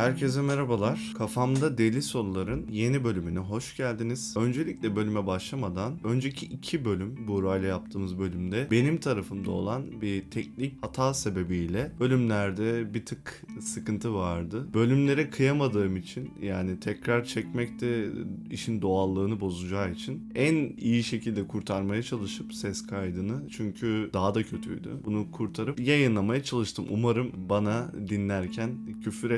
Herkese merhabalar. Kafamda Deli Soruların yeni bölümüne hoş geldiniz. Öncelikle bölüme başlamadan önceki iki bölüm Buğra ile yaptığımız bölümde benim tarafımda olan bir teknik hata sebebiyle bölümlerde bir tık sıkıntı vardı. Bölümlere kıyamadığım için yani tekrar çekmekte işin doğallığını bozacağı için en iyi şekilde kurtarmaya çalışıp ses kaydını çünkü daha da kötüydü. Bunu kurtarıp yayınlamaya çalıştım. Umarım bana dinlerken küfür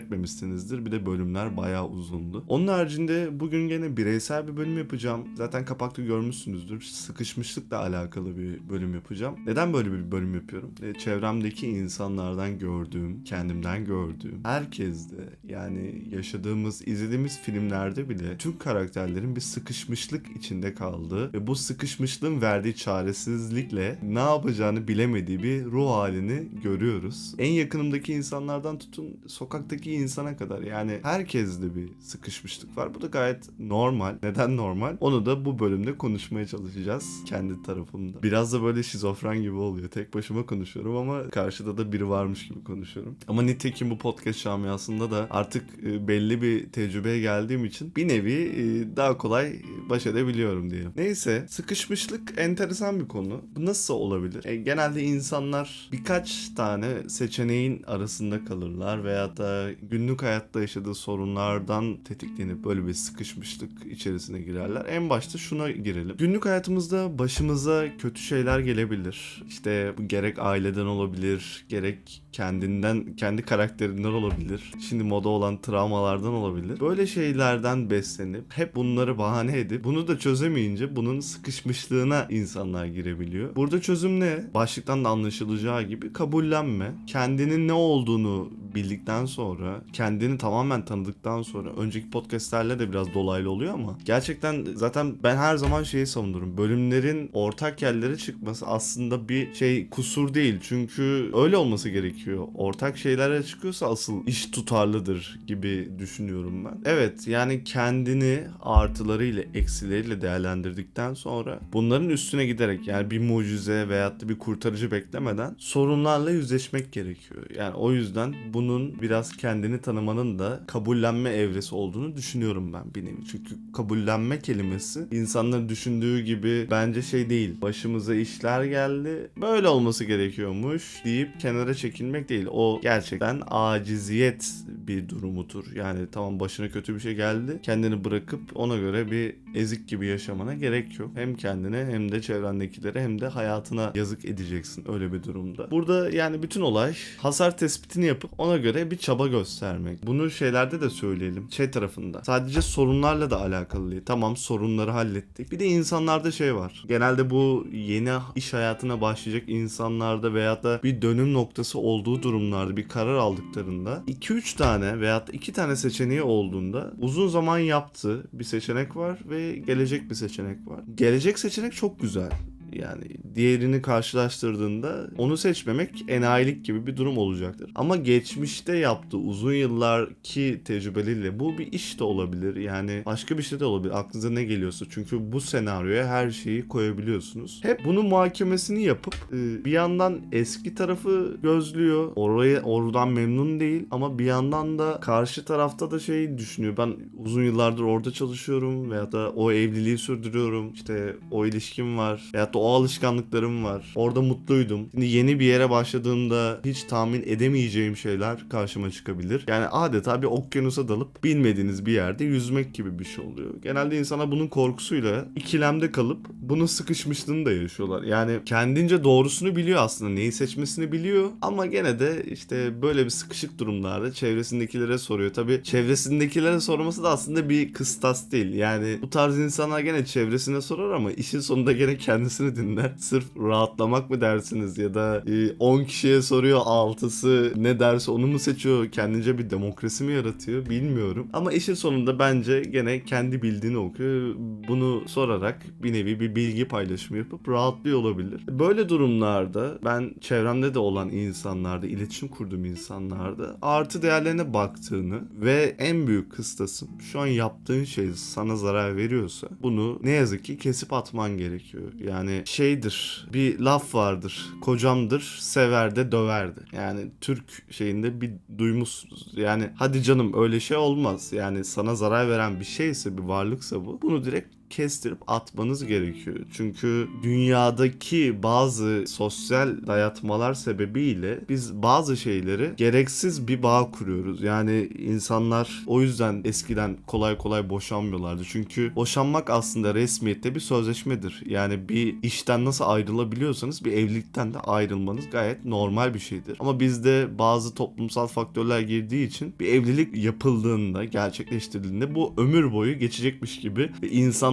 etmemişsinizdir. Bir de bölümler bayağı uzundu. Onun haricinde bugün gene bireysel bir bölüm yapacağım. Zaten kapakta görmüşsünüzdür. Sıkışmışlıkla alakalı bir bölüm yapacağım. Neden böyle bir bölüm yapıyorum? E, çevremdeki insanlardan gördüğüm, kendimden gördüğüm, herkeste yani yaşadığımız, izlediğimiz filmlerde bile tüm karakterlerin bir sıkışmışlık içinde kaldığı ve bu sıkışmışlığın verdiği çaresizlikle ne yapacağını bilemediği bir ruh halini görüyoruz. En yakınımdaki insanlardan tutun sokaktaki insana kadar yani herkeste bir sıkışmışlık var. Bu da gayet normal. Neden normal? Onu da bu bölümde konuşmaya çalışacağız kendi tarafımda. Biraz da böyle şizofren gibi oluyor. Tek başıma konuşuyorum ama karşıda da biri varmış gibi konuşuyorum. Ama nitekim bu podcast camiasında da artık e, belli bir tecrübeye geldiğim için bir nevi e, daha kolay baş edebiliyorum diyelim. Neyse sıkışmışlık enteresan bir konu. Bu nasıl olabilir? E, genelde insanlar birkaç tane seçeneğin arasında kalırlar veya da günlük hayatta yaşadığı sorunlardan tetiklenip böyle bir sıkışmışlık içerisine girerler. En başta şuna girelim. Günlük hayatımızda başımıza kötü şeyler gelebilir. İşte bu gerek aileden olabilir, gerek kendinden, kendi karakterinden olabilir. Şimdi moda olan travmalardan olabilir. Böyle şeylerden beslenip hep bunları bahane edip bunu da çözemeyince bunun sıkışmışlığına insanlar girebiliyor. Burada çözüm ne? Başlıktan da anlaşılacağı gibi kabullenme. Kendinin ne olduğunu bildikten sonra, kendini tamamen tanıdıktan sonra önceki podcastlerle de biraz dolaylı oluyor ama gerçekten zaten ben her zaman şeyi savunurum. Bölümlerin ortak yerlere çıkması aslında bir şey kusur değil. Çünkü öyle olması gerekiyor. Ortak şeylere çıkıyorsa asıl iş tutarlıdır gibi düşünüyorum ben. Evet yani kendini artılarıyla eksileriyle değerlendirdikten sonra bunların üstüne giderek yani bir mucize veyahut da bir kurtarıcı beklemeden sorunlarla yüzleşmek gerekiyor. Yani o yüzden bunun biraz kendini tanımanın da kabullenme evresi olduğunu düşünüyorum ben bir nevi. Çünkü kabullenme kelimesi insanların düşündüğü gibi bence şey değil. Başımıza işler geldi. Böyle olması gerekiyormuş deyip kenara çekilmek değil. O gerçekten aciziyet bir durumudur. Yani tamam başına kötü bir şey geldi. Kendini bırakıp ona göre bir ezik gibi yaşamana gerek yok. Hem kendine hem de çevrendekilere hem de hayatına yazık edeceksin öyle bir durumda. Burada yani bütün olay hasar tespitini yapıp ona göre bir çaba göstermek. Bunu şeylerde de söyleyelim. Şey tarafında. Sadece sorunlarla da alakalı değil. Tamam sorunları hallettik. Bir de insanlarda şey var. Genelde bu yeni iş hayatına başlayacak insanlarda veyahut da bir dönüm noktası olduğu durumlarda bir karar aldıklarında 2-3 tane da 2 tane seçeneği olduğunda uzun zaman yaptığı bir seçenek var ve gelecek bir seçenek var. Gelecek seçenek çok güzel. Yani diğerini karşılaştırdığında onu seçmemek enayilik gibi bir durum olacaktır. Ama geçmişte yaptığı uzun yıllarki tecrübeleriyle bu bir iş de olabilir. Yani başka bir şey de olabilir. Aklınıza ne geliyorsa. Çünkü bu senaryoya her şeyi koyabiliyorsunuz. Hep bunun muhakemesini yapıp e, bir yandan eski tarafı gözlüyor. Oraya oradan memnun değil ama bir yandan da karşı tarafta da şey düşünüyor. Ben uzun yıllardır orada çalışıyorum veya da o evliliği sürdürüyorum. İşte o ilişkim var. Veyahut da o alışkanlıklarım var. Orada mutluydum. Şimdi yeni bir yere başladığımda hiç tahmin edemeyeceğim şeyler karşıma çıkabilir. Yani adeta bir okyanusa dalıp bilmediğiniz bir yerde yüzmek gibi bir şey oluyor. Genelde insana bunun korkusuyla ikilemde kalıp bunun sıkışmışlığını da yaşıyorlar. Yani kendince doğrusunu biliyor aslında. Neyi seçmesini biliyor ama gene de işte böyle bir sıkışık durumlarda çevresindekilere soruyor. Tabii çevresindekilere sorması da aslında bir kıstas değil. Yani bu tarz insanlar gene çevresine sorar ama işin sonunda gene kendisini dinler. Sırf rahatlamak mı dersiniz ya da e, 10 kişiye soruyor 6'sı ne derse onu mu seçiyor? Kendince bir demokrasi mi yaratıyor? Bilmiyorum. Ama işin sonunda bence gene kendi bildiğini okuyor. Bunu sorarak bir nevi bir bilgi paylaşımı yapıp rahatlıyor olabilir. Böyle durumlarda ben çevremde de olan insanlarda, iletişim kurduğum insanlarda artı değerlerine baktığını ve en büyük kıstasım şu an yaptığın şey sana zarar veriyorsa bunu ne yazık ki kesip atman gerekiyor. Yani şeydir bir laf vardır. Kocamdır sever de döverdi. Yani Türk şeyinde bir duymuşsunuz. Yani hadi canım öyle şey olmaz. Yani sana zarar veren bir şeyse bir varlıksa bu. Bunu direkt kestirip atmanız gerekiyor. Çünkü dünyadaki bazı sosyal dayatmalar sebebiyle biz bazı şeyleri gereksiz bir bağ kuruyoruz. Yani insanlar o yüzden eskiden kolay kolay boşanmıyorlardı. Çünkü boşanmak aslında resmiyette bir sözleşmedir. Yani bir işten nasıl ayrılabiliyorsanız bir evlilikten de ayrılmanız gayet normal bir şeydir. Ama bizde bazı toplumsal faktörler girdiği için bir evlilik yapıldığında, gerçekleştirildiğinde bu ömür boyu geçecekmiş gibi ve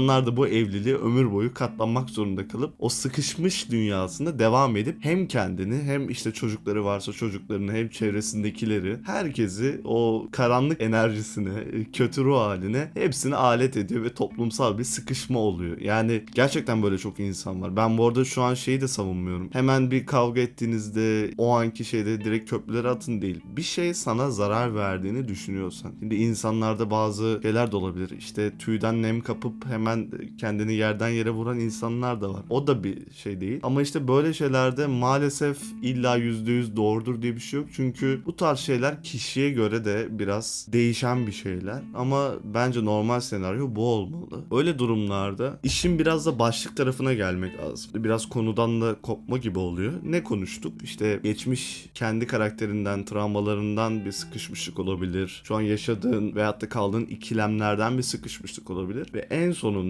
insanlar da bu evliliğe ömür boyu katlanmak zorunda kalıp o sıkışmış dünyasında devam edip hem kendini hem işte çocukları varsa çocuklarını hem çevresindekileri herkesi o karanlık enerjisine, kötü ruh haline hepsini alet ediyor ve toplumsal bir sıkışma oluyor. Yani gerçekten böyle çok insan var. Ben bu arada şu an şeyi de savunmuyorum. Hemen bir kavga ettiğinizde o anki şeyde direkt köprülere atın değil. Bir şey sana zarar verdiğini düşünüyorsan. Şimdi insanlarda bazı şeyler de olabilir. İşte tüyden nem kapıp hemen kendini yerden yere vuran insanlar da var. O da bir şey değil. Ama işte böyle şeylerde maalesef illa %100 doğrudur diye bir şey yok. Çünkü bu tarz şeyler kişiye göre de biraz değişen bir şeyler. Ama bence normal senaryo bu olmalı. Öyle durumlarda işin biraz da başlık tarafına gelmek lazım. Biraz konudan da kopma gibi oluyor. Ne konuştuk? İşte geçmiş kendi karakterinden, travmalarından bir sıkışmışlık olabilir. Şu an yaşadığın veyahut da kaldığın ikilemlerden bir sıkışmışlık olabilir. Ve en sonunda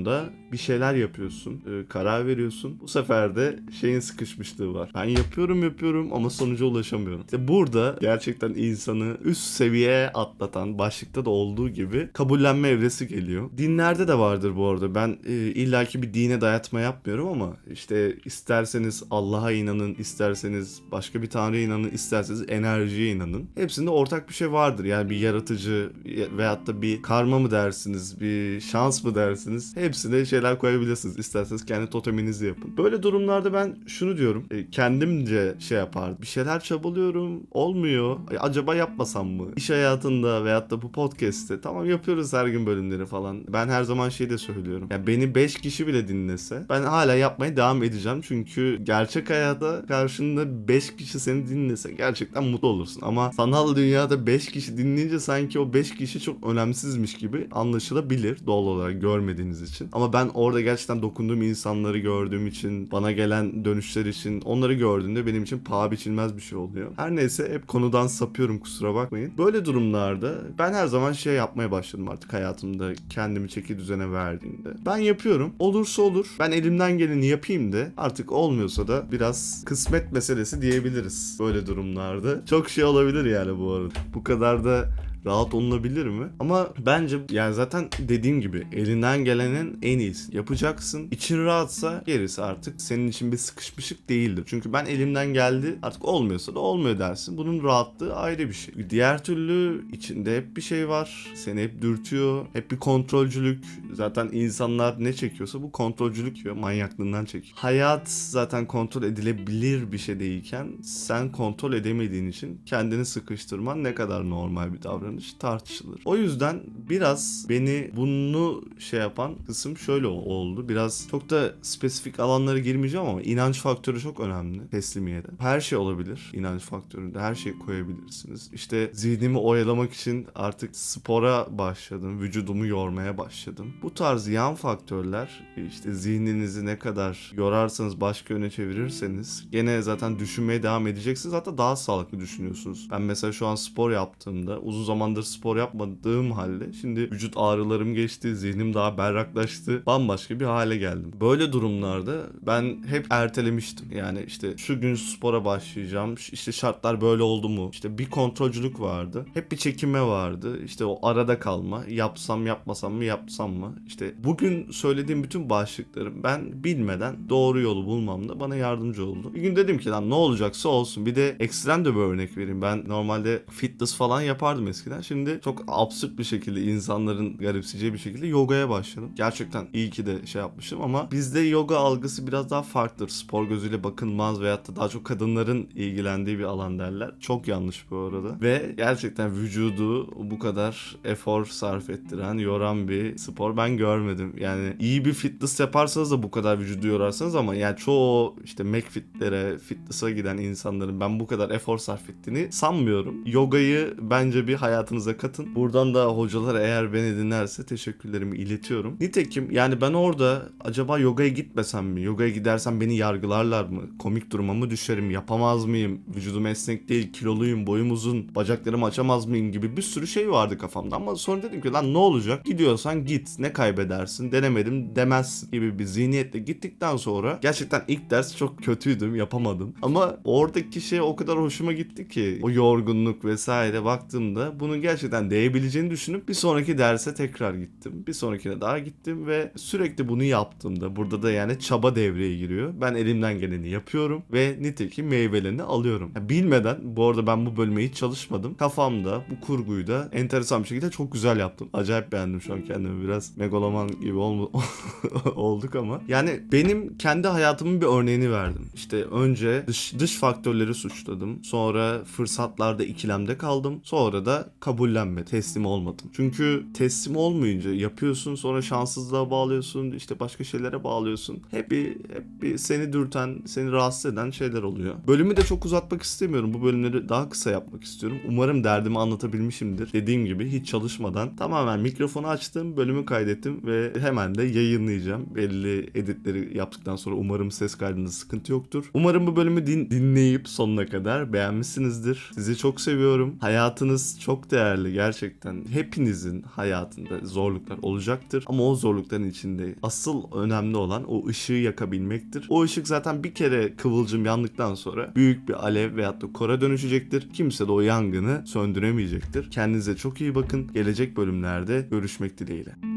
bir şeyler yapıyorsun, e, karar veriyorsun. Bu sefer de şeyin sıkışmışlığı var. Ben yapıyorum yapıyorum ama sonuca ulaşamıyorum. İşte burada gerçekten insanı üst seviyeye atlatan, başlıkta da olduğu gibi kabullenme evresi geliyor. Dinlerde de vardır bu arada. Ben e, illaki bir dine dayatma yapmıyorum ama işte isterseniz Allah'a inanın, isterseniz başka bir tanrıya inanın, isterseniz enerjiye inanın. Hepsinde ortak bir şey vardır. Yani bir yaratıcı veyahut da bir karma mı dersiniz, bir şans mı dersiniz? Hepsine şeyler koyabilirsiniz. İsterseniz kendi toteminizi yapın. Böyle durumlarda ben şunu diyorum. e, kendimce şey yapardım. Bir şeyler çabalıyorum. Olmuyor. E, acaba yapmasam mı? İş hayatında veyahut da bu podcast'te tamam yapıyoruz her gün bölümleri falan. Ben her zaman şey de söylüyorum. Ya beni 5 kişi bile dinlese ben hala yapmaya devam edeceğim. Çünkü gerçek hayatta karşında 5 kişi seni dinlese gerçekten mutlu olursun. Ama sanal dünyada 5 kişi dinleyince sanki o 5 kişi çok önemsizmiş gibi anlaşılabilir doğal olarak görmediğiniz için. Ama ben orada gerçekten dokunduğum insanları gördüğüm için, bana gelen dönüşler için onları gördüğümde benim için paha biçilmez bir şey oluyor. Her neyse hep konudan sapıyorum kusura bakmayın. Böyle durumlarda ben her zaman şey yapmaya başladım artık hayatımda kendimi çeki düzene verdiğimde. Ben yapıyorum. Olursa olur. Ben elimden geleni yapayım da artık olmuyorsa da biraz kısmet meselesi diyebiliriz böyle durumlarda. Çok şey olabilir yani bu arada. Bu kadar da rahat olunabilir mi? Ama bence yani zaten dediğim gibi elinden gelenin en iyisi. Yapacaksın. İçin rahatsa gerisi artık senin için bir sıkışmışlık değildir. Çünkü ben elimden geldi artık olmuyorsa da olmuyor dersin. Bunun rahatlığı ayrı bir şey. Diğer türlü içinde hep bir şey var. Seni hep dürtüyor. Hep bir kontrolcülük. Zaten insanlar ne çekiyorsa bu kontrolcülük yiyor. Manyaklığından çekiyor. Hayat zaten kontrol edilebilir bir şey değilken sen kontrol edemediğin için kendini sıkıştırman ne kadar normal bir davranış tartışılır. O yüzden biraz beni bunu şey yapan kısım şöyle oldu. Biraz çok da spesifik alanlara girmeyeceğim ama inanç faktörü çok önemli teslimiyede. Her şey olabilir inanç faktöründe. Her şeyi koyabilirsiniz. İşte zihnimi oyalamak için artık spora başladım. Vücudumu yormaya başladım. Bu tarz yan faktörler işte zihninizi ne kadar yorarsanız başka yöne çevirirseniz gene zaten düşünmeye devam edeceksiniz. Hatta daha sağlıklı düşünüyorsunuz. Ben mesela şu an spor yaptığımda uzun zamandır spor yapmadığım halde şimdi vücut ağrılarım geçti. Zihnim daha berraklaştı. Bambaşka bir hale geldim. Böyle durumlarda ben hep ertelemiştim. Yani işte şu gün spora başlayacağım. İşte şartlar böyle oldu mu? İşte bir kontrolcülük vardı. Hep bir çekinme vardı. İşte o arada kalma. Yapsam yapmasam mı yapsam mı? İşte bugün söylediğim bütün başlıklarım ben bilmeden doğru yolu bulmamda bana yardımcı oldu. Bir gün dedim ki lan ne olacaksa olsun. Bir de ekstrem de bir örnek vereyim. Ben normalde fitness falan yapardım eskiden eskiden. Şimdi çok absürt bir şekilde insanların garipseyeceği bir şekilde yogaya başladım. Gerçekten iyi ki de şey yapmışım ama bizde yoga algısı biraz daha farklıdır. Spor gözüyle bakılmaz veyahut da daha çok kadınların ilgilendiği bir alan derler. Çok yanlış bu arada. Ve gerçekten vücudu bu kadar efor sarf ettiren, yoran bir spor ben görmedim. Yani iyi bir fitness yaparsanız da bu kadar vücudu yorarsanız ama yani çoğu işte McFit'lere, fitness'a giden insanların ben bu kadar efor sarf ettiğini sanmıyorum. Yogayı bence bir hayatınıza katın. Buradan da hocalar eğer beni dinlerse teşekkürlerimi iletiyorum. Nitekim yani ben orada acaba yogaya gitmesem mi? Yogaya gidersem beni yargılarlar mı? Komik duruma mı düşerim? Yapamaz mıyım? Vücudum esnek değil, kiloluyum, boyum uzun, bacaklarımı açamaz mıyım gibi bir sürü şey vardı kafamda ama sonra dedim ki lan ne olacak? Gidiyorsan git. Ne kaybedersin? Denemedim demezsin gibi bir zihniyetle gittikten sonra gerçekten ilk ders çok kötüydüm, yapamadım. Ama oradaki şey o kadar hoşuma gitti ki o yorgunluk vesaire baktığımda bunun gerçekten değebileceğini düşünüp bir sonraki derse tekrar gittim. Bir sonrakine daha gittim ve sürekli bunu yaptığımda burada da yani çaba devreye giriyor. Ben elimden geleni yapıyorum ve nitekim meyvelerini alıyorum. Ya bilmeden bu arada ben bu bölüme hiç çalışmadım. Kafamda bu kurguyu da enteresan bir şekilde çok güzel yaptım. Acayip beğendim şu an kendimi biraz megaloman gibi olma- olduk ama. Yani benim kendi hayatımın bir örneğini verdim. İşte önce dış, dış faktörleri suçladım. Sonra fırsatlarda ikilemde kaldım. Sonra da kabullenme, teslim olmadım. Çünkü teslim olmayınca yapıyorsun sonra şanssızlığa bağlıyorsun, işte başka şeylere bağlıyorsun. Hep bir, hep bir seni dürten, seni rahatsız eden şeyler oluyor. Bölümü de çok uzatmak istemiyorum. Bu bölümleri daha kısa yapmak istiyorum. Umarım derdimi anlatabilmişimdir. Dediğim gibi hiç çalışmadan tamamen mikrofonu açtım, bölümü kaydettim ve hemen de yayınlayacağım. Belli editleri yaptıktan sonra umarım ses kaydında sıkıntı yoktur. Umarım bu bölümü din- dinleyip sonuna kadar beğenmişsinizdir. Sizi çok seviyorum. Hayatınız değerli gerçekten. Hepinizin hayatında zorluklar olacaktır. Ama o zorlukların içinde asıl önemli olan o ışığı yakabilmektir. O ışık zaten bir kere kıvılcım yandıktan sonra büyük bir alev veyahut da kora dönüşecektir. Kimse de o yangını söndüremeyecektir. Kendinize çok iyi bakın. Gelecek bölümlerde görüşmek dileğiyle.